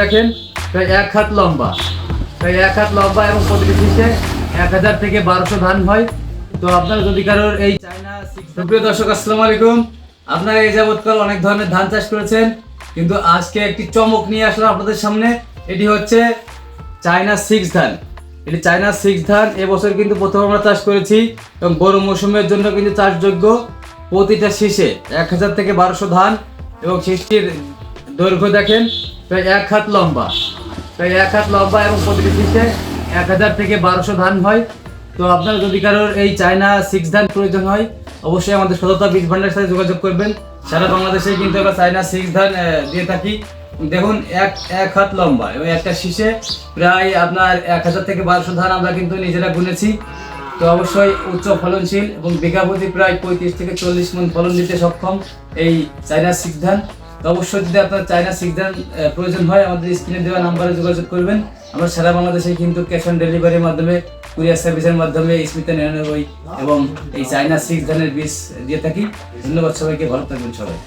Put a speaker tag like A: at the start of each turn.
A: দেখেন, প্রায় এক হাত লম্বা। প্রায় এক হাত লম্বা এবং প্রতিটি শীষে এক হাজার থেকে বারোশো ধান হয়। তো আপনার যদি কারোর এই চায়না দর্শক, আসসালামু আলাইকুম। আপনারা এই যাবৎকাল অনেক ধরনের ধান চাষ করেছেন, কিন্তু আজকে একটি চমক নিয়ে আসলাম আপনাদের সামনে। এটি হচ্ছে চায়না সিক্স ধান। এটি চায়না সিক্স ধান, এবছর কিন্তু প্রথম আমরা চাষ করেছি এবং গরম মৌসুমের জন্য কিন্তু চাষযোগ্য। প্রতিটা শীষে এক হাজার থেকে বারোশো ধান এবং শীষটির দৈর্ঘ্য দেখেন প্রায় এক হাত লম্বা। প্রায় এক হাত লম্বা এবং প্রতিটি শীষে এক হাজার থেকে বারোশো ধান হয়। তো আপনার যদি কারোর এই চায়না সিক্স ধান প্রয়োজন হয়, অবশ্যই আমাদের সততা বীজ ভান্ডারের সাথে যোগাযোগ করবেন। সারা বাংলাদেশে কিন্তু আমরা চায়না সিক্স ধান দিয়ে থাকি। দেখুন, এক এক হাত লম্বা এবং একটা শীষে প্রায় আপনার এক হাজার থেকে বারোশো ধান আমরা কিন্তু নিজেরা গুনেছি তো অবশ্যই উচ্চ ফলনশীল এবং বিঘা প্রতি প্রায় পঁয়ত্রিশ থেকে চল্লিশ মন ফলন দিতে সক্ষম এই চায়না সিক্স ধান। তো অবশ্যই যদি আপনার চায়না সিগন্যাল প্রয়োজন হয়, আমাদের স্ক্রিনে দেওয়া নাম্বারে যোগাযোগ করবেন। আমরা সারা বাংলাদেশে কিন্তু ক্যাশ অন ডেলিভারির মাধ্যমে কুরিয়ার সার্ভিসের মাধ্যমে স্মিতা নিরানব্বই এবং এই চায়না সিক্স ধানের বীজ দিয়ে থাকি। ধন্যবাদ সবাইকে, ভালো থাকবেন সবাই।